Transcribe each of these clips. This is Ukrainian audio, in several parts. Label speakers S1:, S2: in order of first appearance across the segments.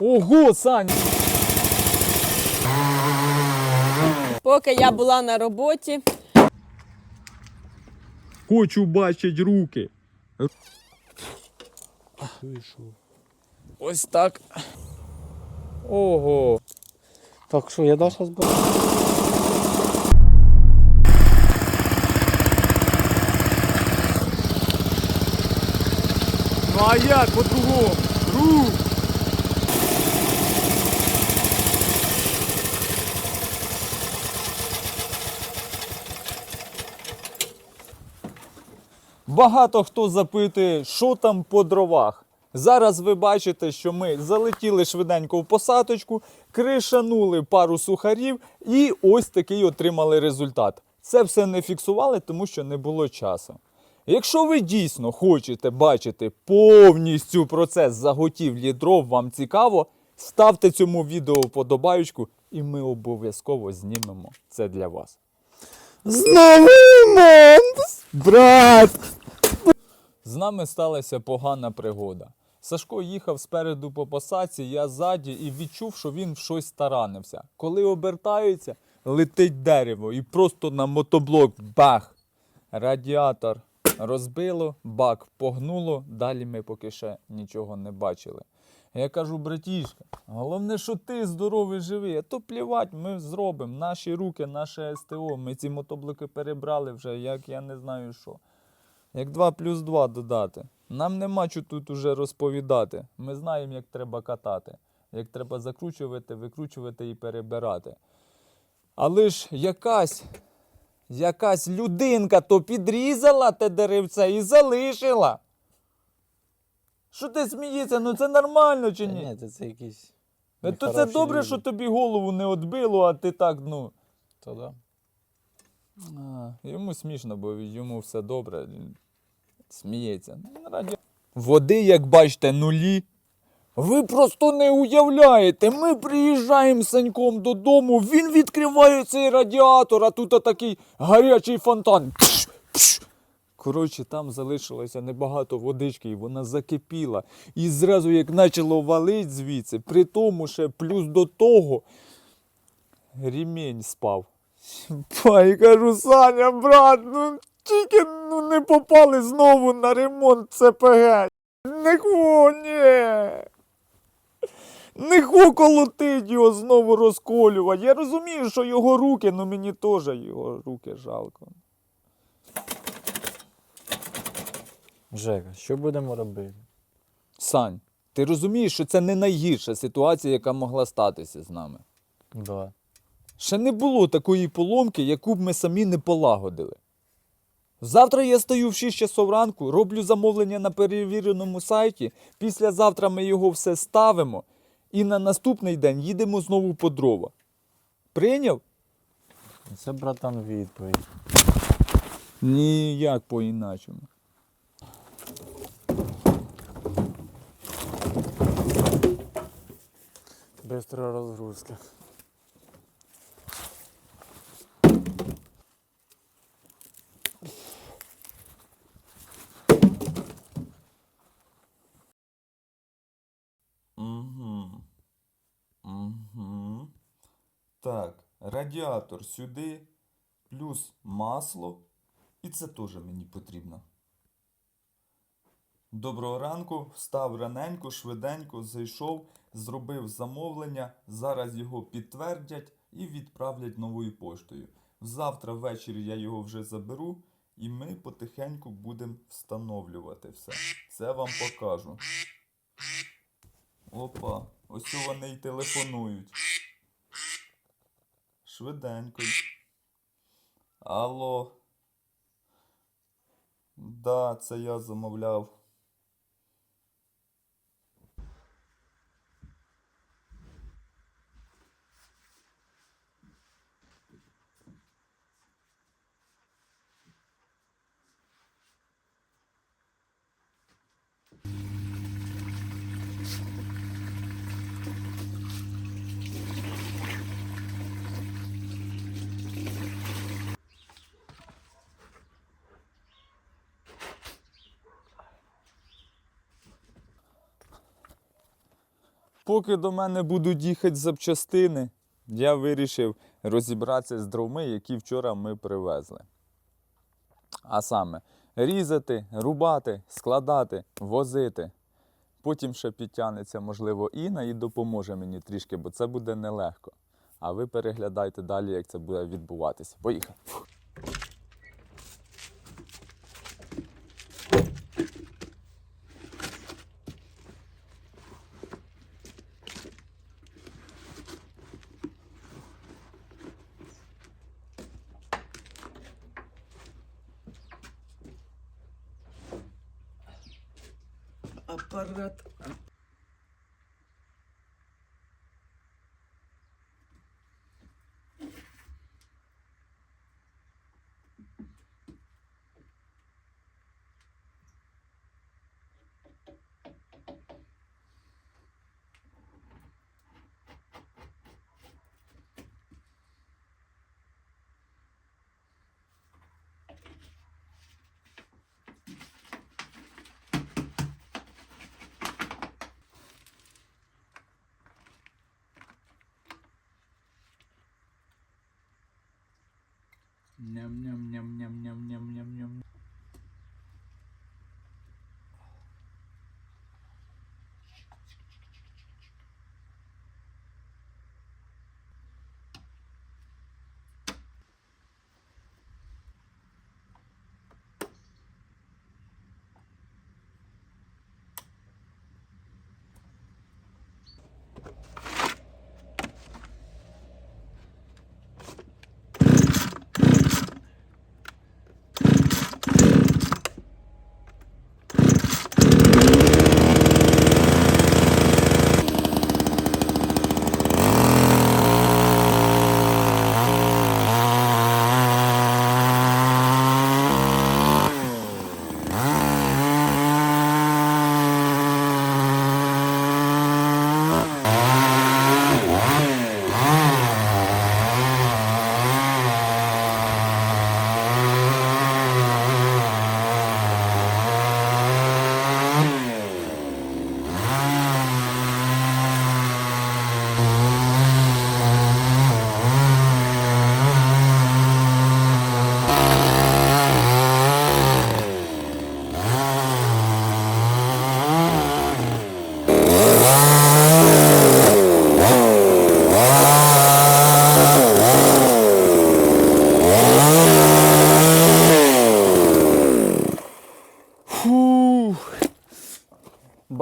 S1: Ого, Сань!
S2: Поки я була на роботі,
S1: Хочу бачити руки. Ось так. Ого.
S3: Так що, я далі збираю?
S1: Ну а як по-другому? Рух! Багато хто запитує, що там по дровах. Зараз ви бачите, що ми залетіли швиденько в посадочку, кришанули пару сухарів і ось такий отримали результат. Це все не фіксували, тому що не було часу. Якщо ви дійсно хочете бачити повністю процес заготівлі дров, вам цікаво, ставте цьому відео вподобаючку, і ми обов'язково знімемо це для вас.
S3: Знову Монс! Брат!
S1: З нами сталася погана пригода. Сашко їхав спереду по посадці, я ззаді і відчув, що він в щось таранився. Коли обертається, летить дерево і просто на мотоблок бах! Радіатор розбило, бак погнуло, далі ми поки ще нічого не бачили. Я кажу, братішка, головне, що ти здоровий живий, а то плівать, ми зробимо. Наші руки, наше СТО. Ми ці мотоблоки перебрали вже, як я не знаю що. Як 2 плюс 2 додати. Нам нема що тут уже розповідати. Ми знаємо, як треба катати, як треба закручувати, викручувати і перебирати. Але ж якась, якась людинка то підрізала те деревце і залишила. Що ти смієшся? Ну це нормально чи ні?
S3: Ні, це, це якийсь.
S1: Е, То це добре,
S3: люди.
S1: що тобі голову не відбило, а ти так, ну.
S3: То да.
S1: А, йому смішно, бо йому все добре. Сміється. Ну. Води, як бачите, нулі. Ви просто не уявляєте. Ми приїжджаємо з Саньком додому, він відкриває цей радіатор, а тут такий гарячий фонтан. Коротше, там залишилося небагато водички, і вона закипіла. І зразу як почало валить звідси, при тому ще плюс до того ремінь спав. Пай, кажу, Саня, брат, ну тільки ну, не попали знову на ремонт ЦПГ. Не хо, ні. Не хо колотить його знову розколювати. Я розумію, що його руки, ну мені теж його руки жалко.
S3: Жека, що будемо робити?
S1: Сань, ти розумієш, що це не найгірша ситуація, яка могла статися з нами.
S3: Да.
S1: Ще не було такої поломки, яку б ми самі не полагодили. Завтра я стаю в 6 часов ранку, роблю замовлення на перевіреному сайті. Післязавтра ми його все ставимо і на наступний день їдемо знову по дрова. Прийняв?
S3: Це, братан, відповідь.
S1: Ніяк по-іначому.
S3: Бистра розгрузка.
S1: Так, радіатор сюди, плюс масло. І це теж мені потрібно. Доброго ранку, встав раненько, швиденько, зайшов, зробив замовлення. Зараз його підтвердять і відправлять новою поштою. Завтра ввечері я його вже заберу, і ми потихеньку будемо встановлювати все. Це вам покажу. Опа, ось вони й телефонують. Швиденько. Алло. Да, це я замовляв. Поки до мене будуть їхати запчастини, я вирішив розібратися з дровми, які вчора ми привезли. А саме різати, рубати, складати, возити. Потім ще підтягнеться, можливо, Інна і допоможе мені трішки, бо це буде нелегко. А ви переглядайте далі, як це буде відбуватися. Поїхали. Апарат.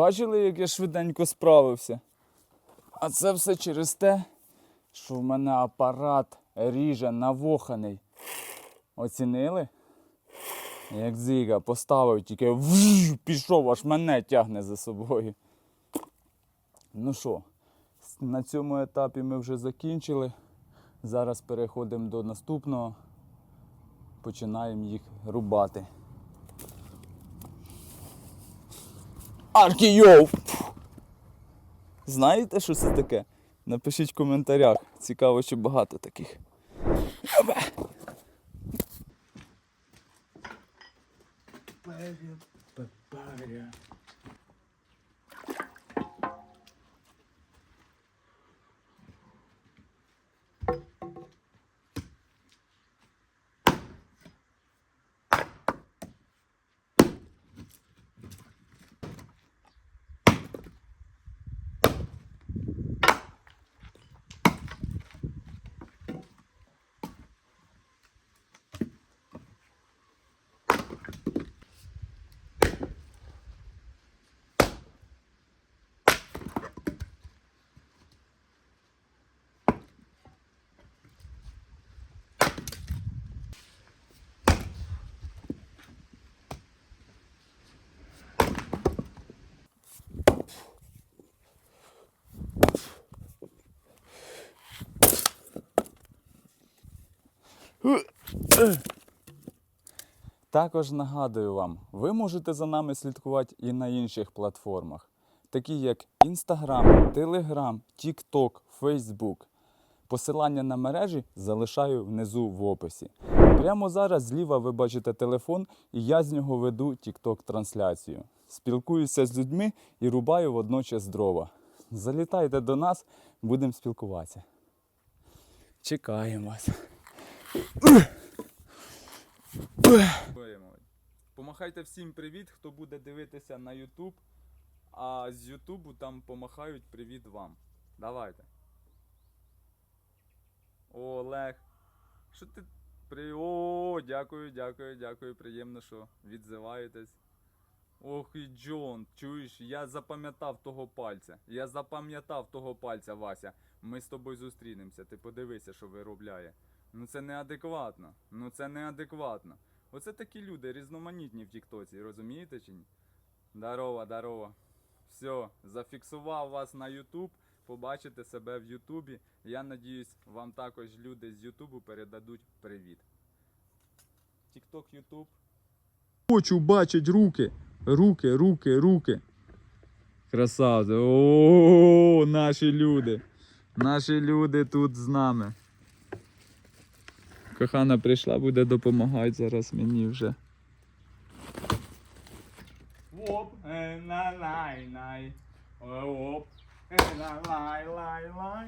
S1: Бачили, як я швиденько справився? А це все через те, що в мене апарат ріже навоханий. Оцінили? Як зига поставив, тільки вжж, пішов, аж мене тягне за собою. Ну що, на цьому етапі ми вже закінчили. Зараз переходимо до наступного. Починаємо їх рубати. Аркійов! Знаєте, що це таке? Напишіть в коментарях. Цікаво, чи багато таких. Опа. Також нагадую вам, ви можете за нами слідкувати і на інших платформах, такі як Instagram, Telegram, TikTok, Facebook. Посилання на мережі залишаю внизу в описі. Прямо зараз зліва ви бачите телефон, і я з нього веду TikTok трансляцію. Спілкуюся з людьми і рубаю водночас дрова. залітайте до нас, будемо спілкуватися. Чекаємо вас. Помахайте всім привіт, хто буде дивитися на YouTube, а з YouTube там помахають привіт вам. Давайте. О, Олег. Що ти. При... О, дякую, дякую, дякую. Приємно, що відзиваєтесь. Ох і Джон, чуєш, я запам'ятав того пальця. Я запам'ятав того пальця, Вася. Ми з тобою зустрінемося. Ти подивися, що виробляє. Ну це неадекватно. Ну це неадекватно. Оце такі люди різноманітні в Тіктоці, розумієте чи ні? Дарова, дарова. Все, зафіксував вас на Ютуб. Побачите себе в Ютубі. Я надіюсь, вам також люди з Ютубу передадуть привіт. Тікток, Ютуб. Хочу бачить руки. Руки, руки, руки. Красавці. О, наші люди. Наші люди тут з нами. Кохана прийшла, буде допомагати зараз мені вже. Оп, е, на лай лай. Оп, е, на лай лай лай.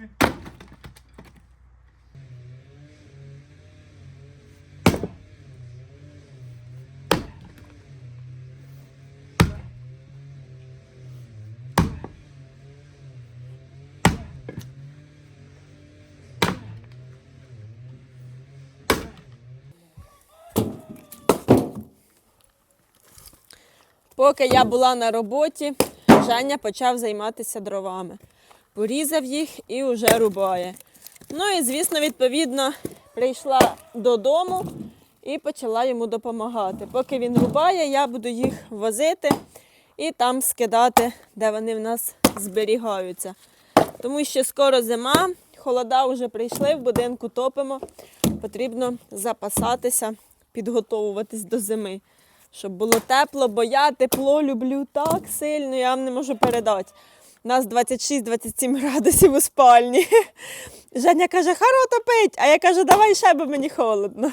S2: Поки я була на роботі, Женя почав займатися дровами. Порізав їх і вже рубає. Ну і, звісно, відповідно, прийшла додому і почала йому допомагати. Поки він рубає, я буду їх возити і там скидати, де вони в нас зберігаються. Тому що скоро зима, холода вже прийшли, в будинку топимо. Потрібно запасатися, підготовуватись до зими. Щоб було тепло, бо я тепло люблю так сильно, я вам не можу передати. У нас 26-27 градусів у спальні. Женя каже, харо топить, а я кажу, давай ще, бо мені холодно.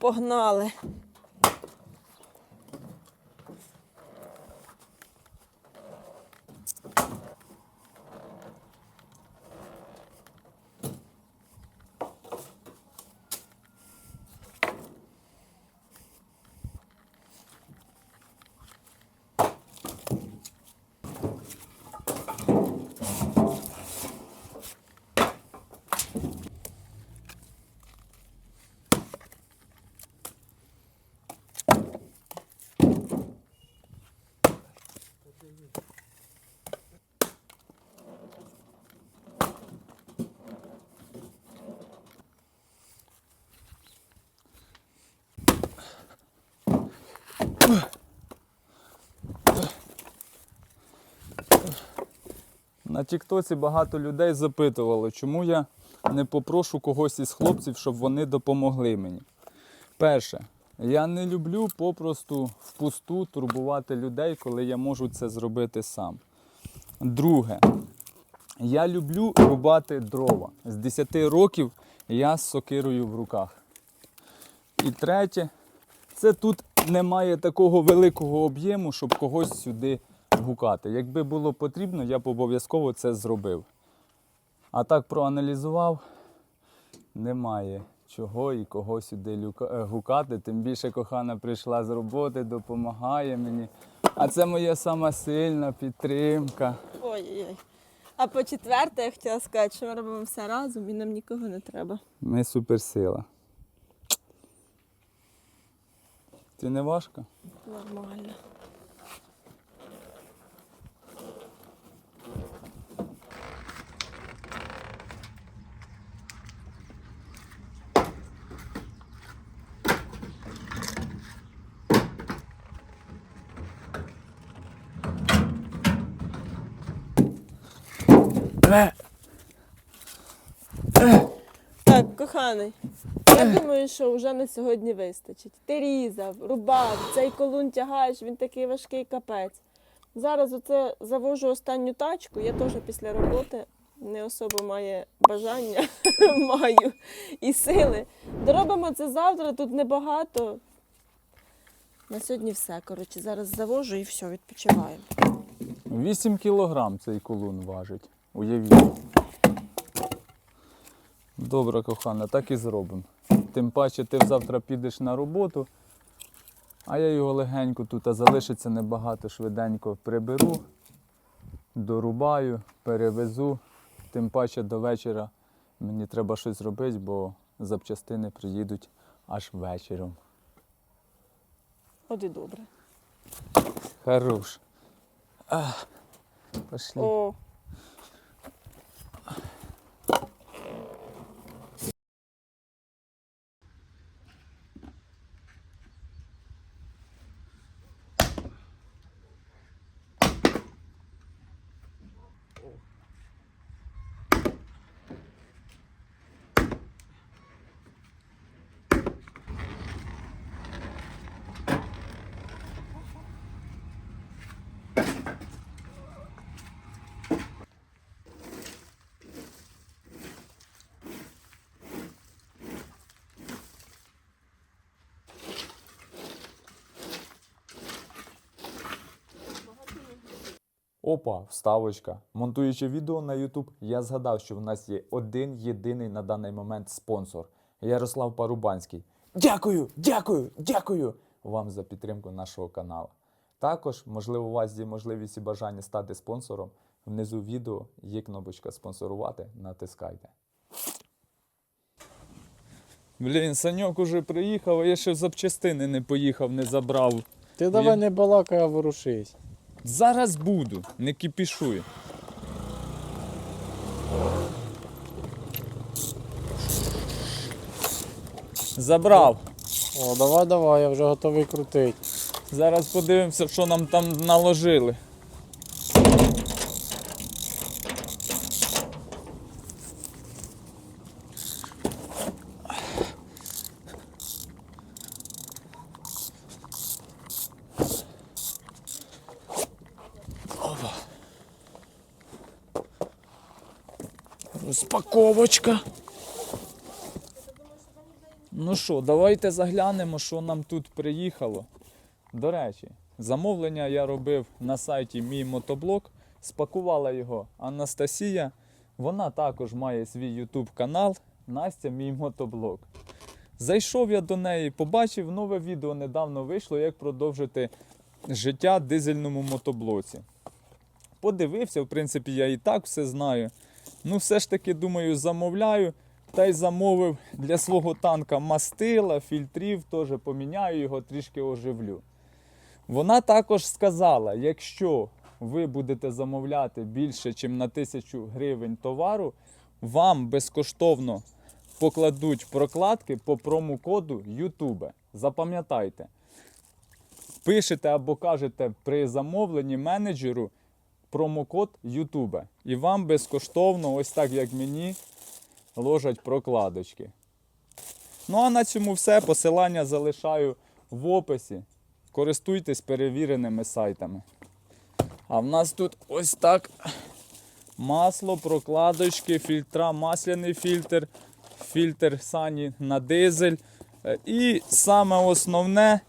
S2: Погнали.
S1: На Тіктоці багато людей запитувало, чому я не попрошу когось із хлопців, щоб вони допомогли мені. Перше, я не люблю попросту впусту турбувати людей, коли я можу це зробити сам. Друге, я люблю рубати дрова. З 10 років я з сокирою в руках. І третє, це тут немає такого великого об'єму, щоб когось сюди гукати. Якби було потрібно, я б обов'язково це зробив. А так проаналізував, немає чого і кого сюди е, гукати. Тим більше кохана прийшла з роботи, допомагає мені. А це моя сама сильна підтримка.
S2: Ой-ой-ой. А по четверте, я хотіла сказати, що ми робимо все разом і нам нікого не треба.
S1: Ми суперсила. Ти не важко?
S2: Нормально. Так, коханий, я думаю, що вже на сьогодні вистачить. Ти різав, рубав, цей колун тягаєш, він такий важкий капець. Зараз оце завожу останню тачку, я теж після роботи не особо маю бажання, маю і сили. Доробимо це завтра, тут небагато. На сьогодні все. Коротше, зараз завожу і все, відпочиваю.
S1: 8 кілограм цей колун важить. Уявіть. Добре, кохана, так і зробимо. Тим паче ти завтра підеш на роботу, а я його легенько тут, а залишиться небагато, швиденько приберу, дорубаю, перевезу. Тим паче до вечора мені треба щось зробити, бо запчастини приїдуть аж вечором.
S2: От і добре.
S1: Хорош. А, пошли.
S2: О,
S1: Опа, вставочка. Монтуючи відео на YouTube, я згадав, що в нас є один єдиний на даний момент спонсор Ярослав Парубанський. Дякую, дякую, дякую вам за підтримку нашого каналу. Також, можливо, у вас є можливість і бажання стати спонсором. Внизу відео є кнопочка спонсорувати. Натискайте. Блін, Саньок уже приїхав, а я ще в запчастини не поїхав, не забрав.
S3: Ти давай не балакай, а ворушись.
S1: Зараз буду, не кипішуй. Забрав.
S3: О, давай, давай, я вже готовий крутити.
S1: Зараз подивимося, що нам там наложили. Опа. Розпаковочка. Ну що, давайте заглянемо, що нам тут приїхало. До речі, замовлення я робив на сайті Мій мотоблок. Спакувала його Анастасія. Вона також має свій YouTube канал Настя Мій мотоблок. Зайшов я до неї, побачив нове відео недавно вийшло, як продовжити життя дизельному мотоблоці. Подивився, в принципі, я і так все знаю. Ну, все ж таки, думаю, замовляю. Та й замовив для свого танка мастила, фільтрів, теж поміняю його, трішки оживлю. Вона також сказала, якщо ви будете замовляти більше, ніж на 1000 гривень товару, вам безкоштовно покладуть прокладки по промокоду YouTube. Запам'ятайте, пишете або кажете при замовленні менеджеру промокод YouTube. І вам безкоштовно, ось так як мені, ложать прокладочки. Ну а на цьому все. Посилання залишаю в описі. Користуйтесь перевіреними сайтами. А в нас тут ось так масло, прокладочки, фільтра, масляний фільтр, фільтр сані на дизель. Е, І саме основне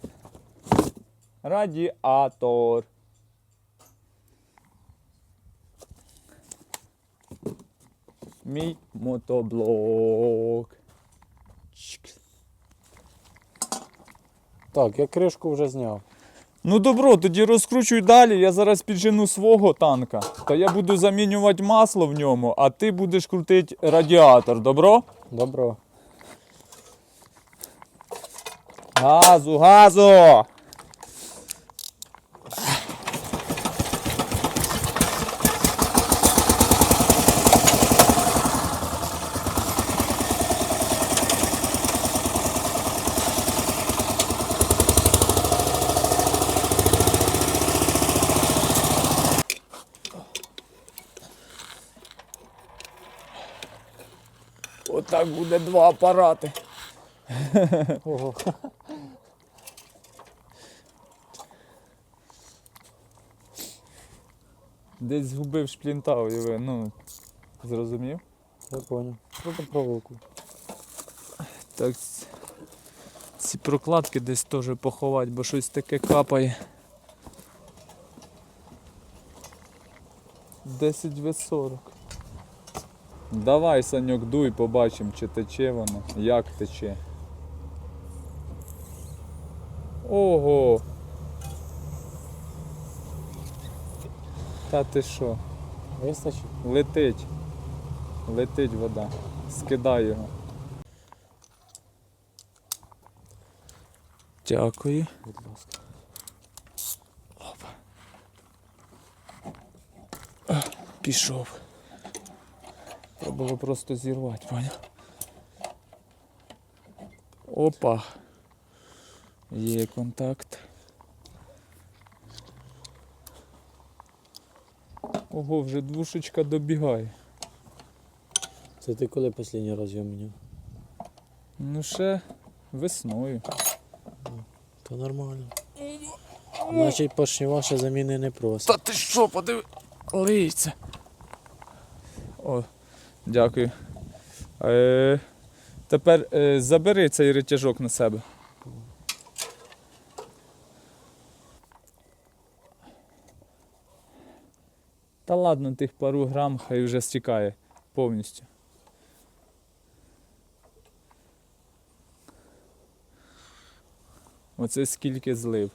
S1: радіатор. Мій мотоблок.
S3: Так, я кришку вже зняв.
S1: Ну добро, тоді розкручуй далі. Я зараз піджену свого танка. Та я буду замінювати масло в ньому, а ти будеш крутити радіатор, добро?
S3: Добро.
S1: Газу, газу! Отак буде два апарати.
S3: Ого.
S1: Десь згубив шплінта, уяви, ну, зрозумів?
S3: Я понял. Просто проволоку.
S1: Так, ці прокладки десь теж поховати, бо щось таке капає. 10 в 40. Давай, Саньок, дуй, побачимо, чи тече воно, як тече. Ого! Та ти що?
S3: Вистачить?
S1: Летить. Летить вода. Скидай його. Дякую.
S3: Будь ласка.
S1: Пішов. Було просто зірвати, поняв? Опа. Є контакт. Ого, вже двушечка добігає.
S3: Це ти коли останній раз його міняв?
S1: Ну ще весною.
S3: То нормально. Значить, поршнева ще заміни не просто.
S1: Та ти що, подиви, лиється. О, дякую. Е, тепер е, забери цей ретяжок на себе. Та ладно, тих пару грам хай вже стікає повністю. Оце скільки злив.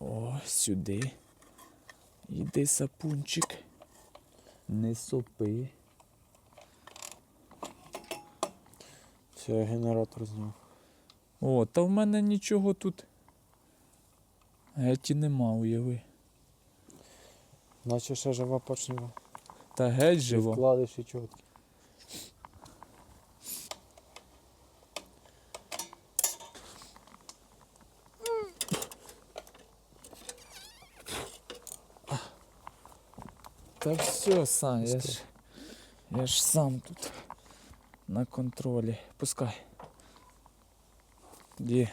S1: О, сюди. Іди, сапунчик. Не сопи.
S3: Все, я генератор зняв.
S1: О, та в мене нічого тут. Геть і нема, уяви.
S3: Наче ще жива почнева.
S1: Та геть живо.
S3: Вкладиш і чітко.
S1: Та все, Сань, я ж, я ж сам тут на контролі. Пускай. Є.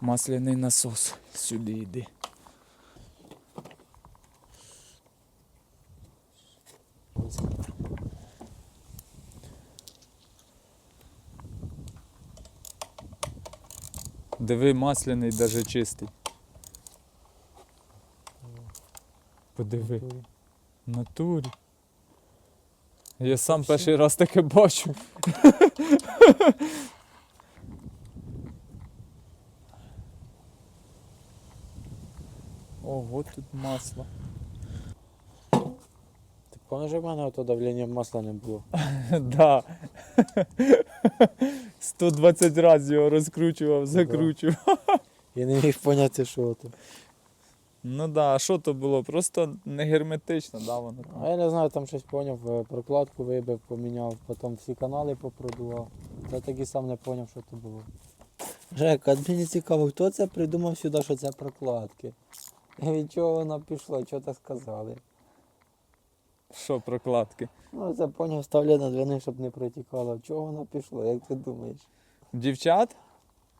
S1: Масляний насос. Сюди йди. Диви, масляний, даже чистий. Подиви. Натурі. Я сам перший раз таке бачу. Ого, тут масло.
S3: Ти як в мене ото давлення масла не було?
S1: Да. 120 разів його розкручував, закручував.
S3: Я не міг поняти, що то.
S1: Ну да, а що то було? Просто не герметично, да, воно
S3: А я не знаю, там щось поняв, е, прокладку вибив, поміняв, потім всі канали попродував. Я так і сам не поняв, що то було. Жека, от мені цікаво, хто це придумав сюди, що це прокладки? І Від чого воно пішло, що так сказали?
S1: Що прокладки?
S3: Ну, це поняв, ставлю на двини, щоб не протікало. Чого воно пішло, як ти думаєш?
S1: Дівчат?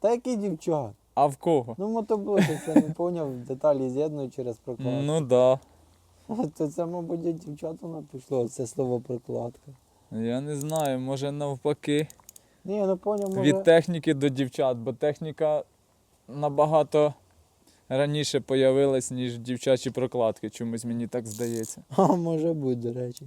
S3: Та які дівчат?
S1: А в кого?
S3: Ну мотоблоки, це не поняв, деталі з'єднують через прокладку.
S1: Ну да.
S3: То це, мабуть, від дівчат пішло, це слово прокладка.
S1: Я не знаю, може навпаки.
S3: Ні, не поняв, може.
S1: Від техніки до дівчат, бо техніка набагато раніше появилась, ніж дівчачі прокладки. Чомусь мені так здається.
S3: А, може бути, до речі.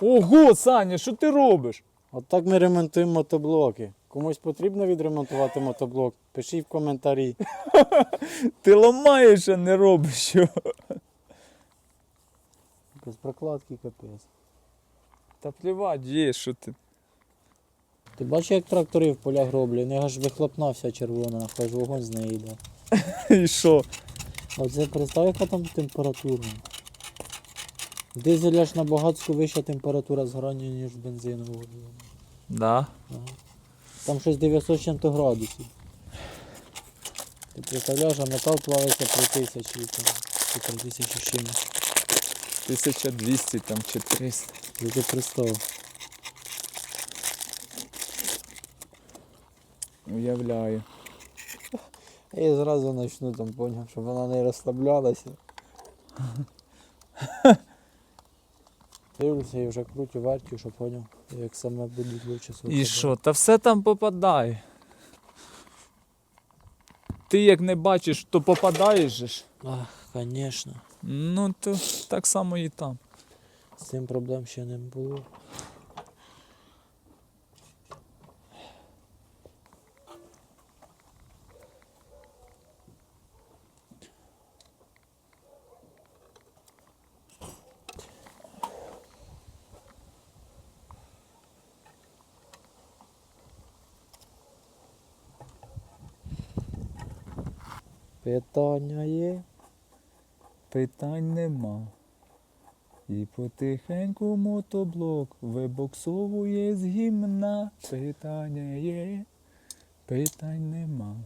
S1: Ого, Саня, що ти робиш?
S3: От так ми ремонтуємо мотоблоки. Комусь потрібно відремонтувати мотоблок? Пишіть в коментарі.
S1: Ти ламаєш, а не робиш.
S3: Без прокладки капець.
S1: Та плівать, є, що ти.
S3: Ти бачиш, як трактори в полях роблять? У них аж вихлопна вся червона, хай ж вогонь з неї йде.
S1: І що?
S3: А це представ, яка там температура. Дизеля ж набагато вища температура згорання, ніж бензинового.
S1: Да.
S3: Ага. Там щось 900 з чим-то градусів. Ти представляєш, а метал плавиться при тисячі там, чи там тисячі з чимось.
S1: 1200 там чи 300.
S3: Я ти представ.
S1: Уявляю.
S3: І зразу почну там поняв, щоб вона не розслаблялася. Дивлюся і вже крутю вертю, щоб поняв, як саме будуть лучше
S1: І що? Та все там попадає. Ти як не бачиш, то попадаєш же ж.
S3: Ах, звісно.
S1: Ну, то так само і там.
S3: З цим проблем ще не було. Питання є.
S1: Питань нема. І потихеньку мотоблок вибоксовує з гімна. Питання є, питань нема.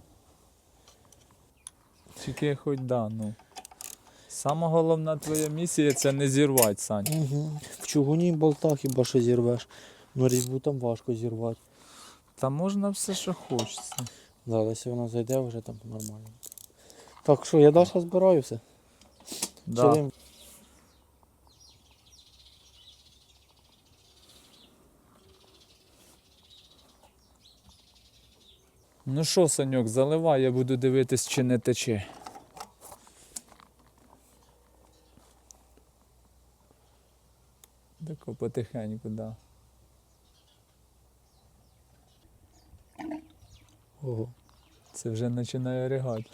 S1: Тільки хоч да, ну. Сама головна твоя місія це не зірвати, Сань.
S3: Угу. В чугуні болтах хіба що зірвеш. Ну різьбу там важко зірвати.
S1: Та можна все, що хочеться.
S3: Да, якщо вона зайде, вже там нормально. Так що, я далі збираюся.
S1: Да.
S3: Чилим.
S1: Ну що, Саньок, заливай, я буду дивитись, чи не тече. Тако потихеньку, да.
S3: Ого.
S1: Це вже починає ригати.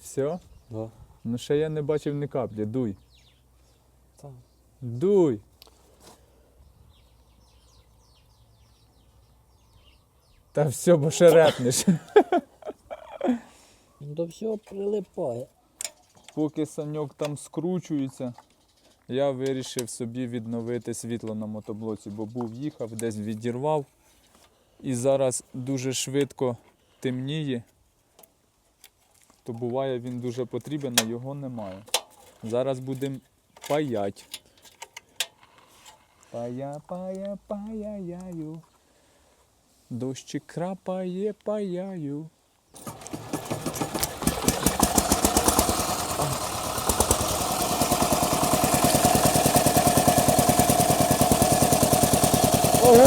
S1: Все?
S3: Да.
S1: Ну ще я не бачив ні каплі. Дуй.
S3: Так.
S1: Дуй. Та все, бо ще репнеш.
S3: Ну до всього прилипає.
S1: Поки саньок там скручується, я вирішив собі відновити світло на мотоблоці, бо був їхав, десь відірвав. І зараз дуже швидко темніє. То буває він дуже потрібен, а його немає. Зараз будемо паять. Пая, пая, паяяю. Дощі крапає, паяю.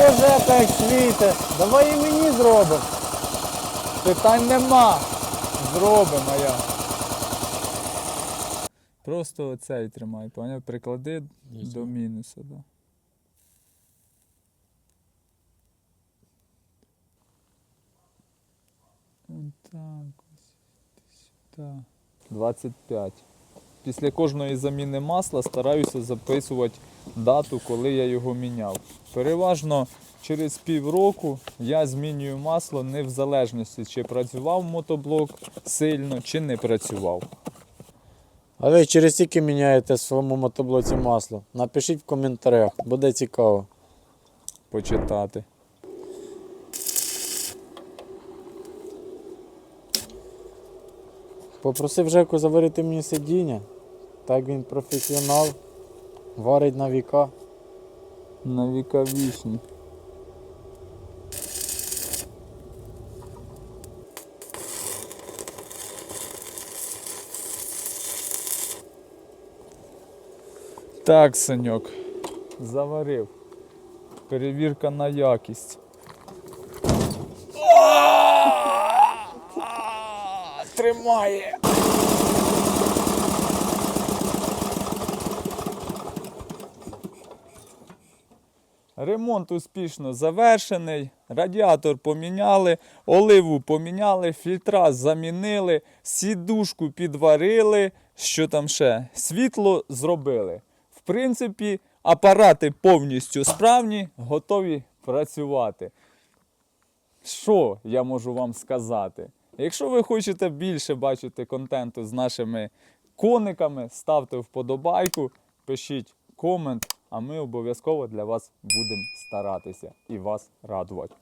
S3: Ого, Жека, як світе. Давай і мені зробимо.
S1: Питань нема. Зробимо я. Просто оцей тримай, поняв? Приклади
S3: Ясно.
S1: до мінуса. Да. Отак ось. Сюди. 25. Після кожної заміни масла стараюся записувати дату, коли я його міняв. Переважно через півроку я змінюю масло не в залежності, чи працював мотоблок сильно, чи не працював.
S3: А ви через скільки міняєте в своєму мотоблоці масло? Напишіть в коментарях, буде цікаво.
S1: Почитати.
S3: Попросив Жеку заварити мені сидіння. Так він професіонал, варить на віка.
S1: На віка вічні. Так, Саньок, заварив. Перевірка на якість. Тримає. Ремонт успішно завершений, радіатор поміняли, оливу поміняли, фільтра замінили, сідушку підварили, що там ще? Світло зробили. В принципі, апарати повністю справні, готові працювати. Що я можу вам сказати? Якщо ви хочете більше бачити контенту з нашими кониками, ставте вподобайку, пишіть комент, а ми обов'язково для вас будемо старатися і вас радувати.